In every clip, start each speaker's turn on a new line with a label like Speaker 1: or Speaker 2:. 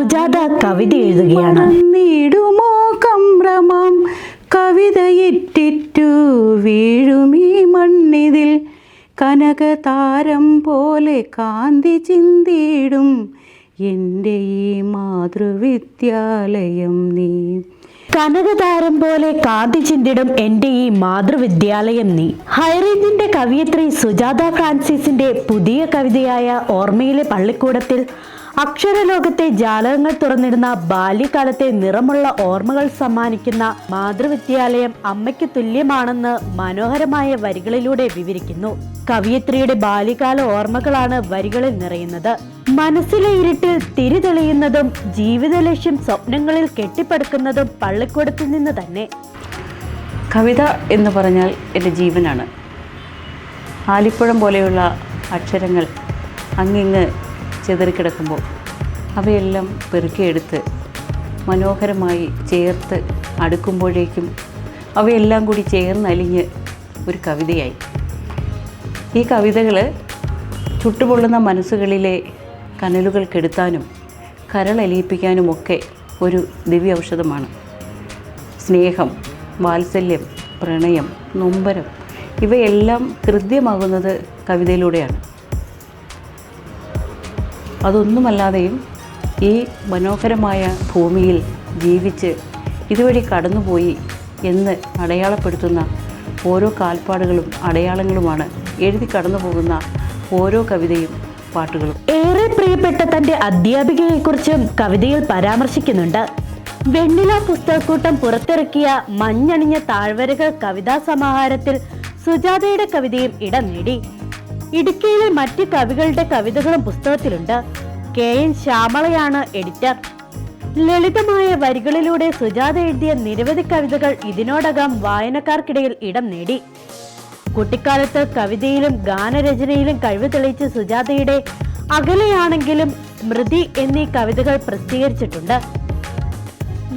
Speaker 1: സുജാത കവിത എഴുതുകയാണ്.
Speaker 2: നീടുമോ കമ്രമം കവിതയിറ്റിറ്റു വീഴുമീ മണ്ണിതിൽ. കനകതാരം പോലെ കാന്തി ചിന്തിയിടും എന്റെ ഈ മാതൃവിദ്യാലയം നീ.
Speaker 1: കനകതാരം പോലെ കാന്തി ചിന്തിടും എന്റെ ഈ മാതൃവിദ്യാലയം നീ. ഹൈറേഞ്ചിന്റെ കവിയത്രി സുജാത ഫ്രാൻസിസിന്റെ പുതിയ കവിതയായ ഓർമ്മയിലെ പള്ളിക്കൂടത്തിൽ അക്ഷരലോകത്തെ ജാലകങ്ങൾ തുറന്നിടുന്ന ബാല്യകാലത്തെ നിറമുള്ള ഓർമ്മകൾ സമ്മാനിക്കുന്ന മാതൃവിദ്യാലയം അമ്മയ്ക്ക് തുല്യമാണെന്ന് മനോഹരമായ വരികളിലൂടെ വിവരിക്കുന്നു. കവിയത്രിയുടെ ബാല്യകാല ഓർമ്മകളാണ് വരികളിൽ നിറയുന്നത്. മനസ്സിലെ ഇരുട്ടിൽ തിരിതെളിയുന്നതും ജീവിത ലക്ഷ്യം സ്വപ്നങ്ങളിൽ കെട്ടിപ്പടുക്കുന്നതും പള്ളിക്കൂടത്തിൽ നിന്ന് തന്നെ.
Speaker 2: കവിത എന്ന് പറഞ്ഞാൽ എന്റെ ജീവനാണ്. ആലിപ്പുഴം പോലെയുള്ള അക്ഷരങ്ങൾ അങ്ങിങ്ങ് ചിതറിക്കിടക്കുമ്പോൾ അവയെല്ലാം പെറുക്കിയെടുത്ത് മനോഹരമായി ചേർത്ത് അടുക്കുമ്പോഴേക്കും അവയെല്ലാം കൂടി ചേർന്നലിഞ്ഞ് ഒരു കവിതയായി. ഈ കവിതകൾ ചുട്ടുപൊള്ളുന്ന മനസ്സുകളിലെ കനലുകൾ കെടുത്താനും കരളലിയിപ്പിക്കാനുമൊക്കെ ഒരു ദിവ്യ ഔഷധമാണ് സ്നേഹം വാത്സല്യം പ്രണയം നൊമ്പരം ഇവയെല്ലാം ഹൃദ്യമാകുന്നത് കവിതയിലൂടെയാണ്. അതൊന്നുമല്ലാതെയും ഈ മനോഹരമായ ഭൂമിയിൽ ജീവിച്ച് ഇതുവഴി കടന്നുപോയി എന്ന് അടയാളപ്പെടുത്തുന്ന ഓരോ കാൽപ്പാടുകളും അടയാളങ്ങളുമാണ് എഴുതി കടന്നു പോകുന്ന ഓരോ കവിതയും പാട്ടുകളും.
Speaker 1: ഏറെ പ്രിയപ്പെട്ട തന്റെ അധ്യാപികയെക്കുറിച്ചും കവിതയിൽ പരാമർശിക്കുന്നുണ്ട്. വെണ്ണില പുസ്തകക്കൂട്ടം പുറത്തിറക്കിയ മഞ്ഞണിഞ്ഞ താഴ്വരകൾ കവിതാ സമാഹാരത്തിൽ സുജാതയുടെ കവിതയും ഇടം നേടി. ഇടുക്കിയിലെ മറ്റ് കവികളുടെ കവിതകളും പുസ്തകത്തിലുണ്ട്. കെ. എൻ. ശ്യാമളയാണ് എഡിറ്റർ. ലളിതമായ വരികളിലൂടെ സുജാത എഴുതിയ നിരവധി കവിതകൾ ഇതിനോടകം വായനക്കാർക്കിടയിൽ ഇടം നേടി. കുട്ടിക്കാലത്ത് കവിതയിലും ഗാനരചനയിലും കഴിവ് തെളിയിച്ച സുജാതയുടെ അകലെയാണെങ്കിലും സ്മൃതി എന്നീ കവിതകൾ പ്രസിദ്ധീകരിച്ചിട്ടുണ്ട്.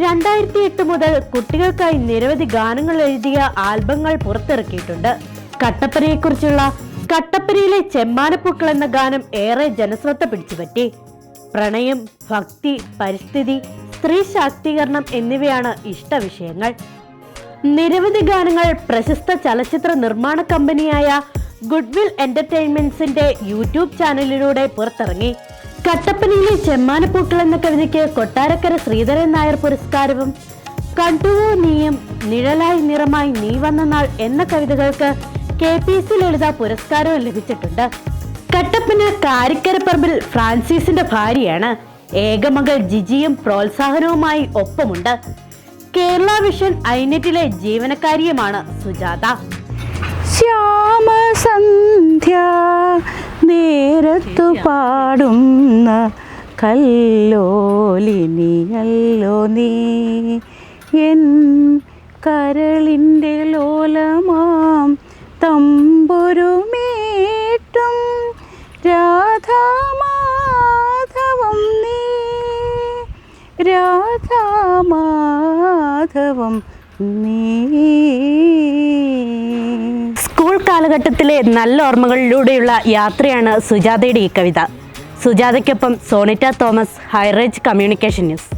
Speaker 1: രണ്ടായിരത്തി എട്ട് മുതൽ കുട്ടികൾക്കായി നിരവധി ഗാനങ്ങൾ എഴുതിയ ആൽബങ്ങൾ പുറത്തിറക്കിയിട്ടുണ്ട്. കട്ടപ്പനയെക്കുറിച്ചുള്ള കട്ടപ്പനയിലെ ചെമ്മാനപ്പൂക്കൾ എന്ന ഗാനം ഏറെ ജനശ്രദ്ധ പിടിച്ചുപറ്റി. പ്രണയം ഭക്തി പരിസ്ഥിതി സ്ത്രീ ശാക്തീകരണം എന്നിവയാണ് ഇഷ്ടവിഷയങ്ങൾ നിരവധി ഗാനങ്ങൾ പ്രശസ്ത ചലച്ചിത്ര നിർമ്മാണ കമ്പനിയായ ഗുഡ്വിൽ എന്റർടൈൻമെന്റ്സിന്റെ യൂട്യൂബ് ചാനലിലൂടെ പുറത്തിറങ്ങി. കട്ടപ്പനയിലെ ചെമ്മാനപ്പൂക്കൾ എന്ന കവിതയ്ക്ക് കൊട്ടാരക്കര ശ്രീധരൻ നായർ പുരസ്കാരവും കണ്ടുവോ നീയും നിഴലായി നിറമായി നീ വന്ന നാൾ എന്ന കവിതകൾക്ക് കെ പി സി ലളിത പുരസ്കാരവും ലഭിച്ചിട്ടുണ്ട്. കട്ടപ്പന കാരിക്കരപ്പറമ്പിൽ ഫ്രാൻസിസിന്റെ ഭാര്യയാണ് ഏകമകൾ ജിജിയും പ്രോത്സാഹനവുമായി ഒപ്പമുണ്ട്. കേരള വിഷൻ ഐനെറ്റിലെ ജീവനക്കാരിയുമാണ് സുജാത.
Speaker 2: ശ്യാമസന്ധ്യ നേരത്തു പാടുന്ന കല്ലോലിനിയല്ലോ നീ. എൻ കരളിന്റെ ലോലമാം തമ്പുരുമേട്ടും രാധാമാധവം നീ. രാധാമാധവം നീ.
Speaker 1: സ്കൂൾ കാലഘട്ടത്തിലെ നല്ല ഓർമ്മകളിലൂടെയുള്ള യാത്രയാണ് സുജാതയുടെ ഈ കവിത. സുജാതയ്ക്കൊപ്പം Sonita Thomas High Range Communication News.